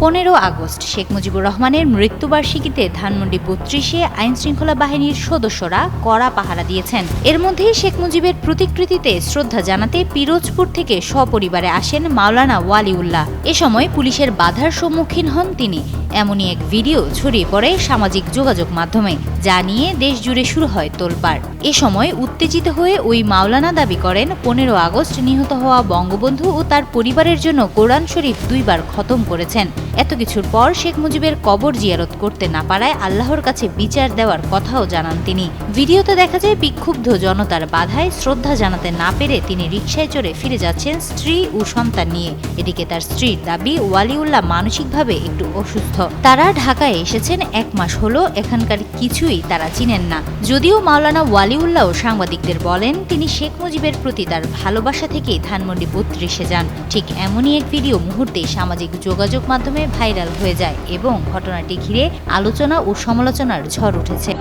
পনেরো আগস্ট, শেখ মুজিবুর রহমানের মৃত্যুবার্ষিকীতে ধানমন্ডি বত্রিশে আইন শৃঙ্খলা বাহিনীর সদস্যরা কড়া পাহারা দিয়েছেন। এর মধ্যেই শেখ মুজিবের প্রতিকৃতিতে শ্রদ্ধা জানাতে পিরোজপুর থেকে সপরিবারে আসেন মাওলানা ওয়ালিউল্লাহ। এ সময় পুলিশের বাধার সম্মুখীন হন তিনি। এমনই এক ভিডিও ছড়িয়ে পড়ে সামাজিক যোগাযোগ মাধ্যমে, যা নিয়ে দেশ জুড়ে শুরু হয় তোলপাড়। এ সময় উত্তেজিত হয়ে ওই মাওলানা দাবি করেন, পনেরো আগস্ট নিহত হওয়া বঙ্গবন্ধু ও তার পরিবারের জন্য কোরআন শরীফ দুইবার খতম করেছেন। এত কিছুর পর শেখ মুজিবের কবর জিয়ারত করতে না পারায় আল্লাহর কাছে বিচার দেওয়ার কথাও জানান তিনি। ভিডিওতে দেখা যায়, বিক্ষুব্ধ জনতার বাধায় শ্রদ্ধা জানাতে না পেরে তিনি রিকশায় চড়ে ফিরে যাচ্ছেন স্ত্রী ও সন্তান নিয়ে। এদিকে তার স্ত্রীর দাবি, ওয়ালিউল্লাহ মানসিকভাবে একটু অসুস্থ। তারা ঢাকায় এসেছেন এক মাস হলো, এখানকার কিছুই তারা চিনেন না। যদিও মাওলানা ওয়ালিউল্লাহ সাংবাদিকদের বলেন, তিনি শেখ মুজিবের প্রতি তার ভালোবাসা থেকেই ধানমন্ডি বত্রিশে যান। ঠিক এমনই এক ভিডিও মুহূর্তে সামাজিক যোগাযোগ মাধ্যমে মাধ্যমে ভাইরাল হয়ে যায় এবং ঘটনাটি ঘিরে আলোচনা ও সমালোচনার ঝড় উঠেছে।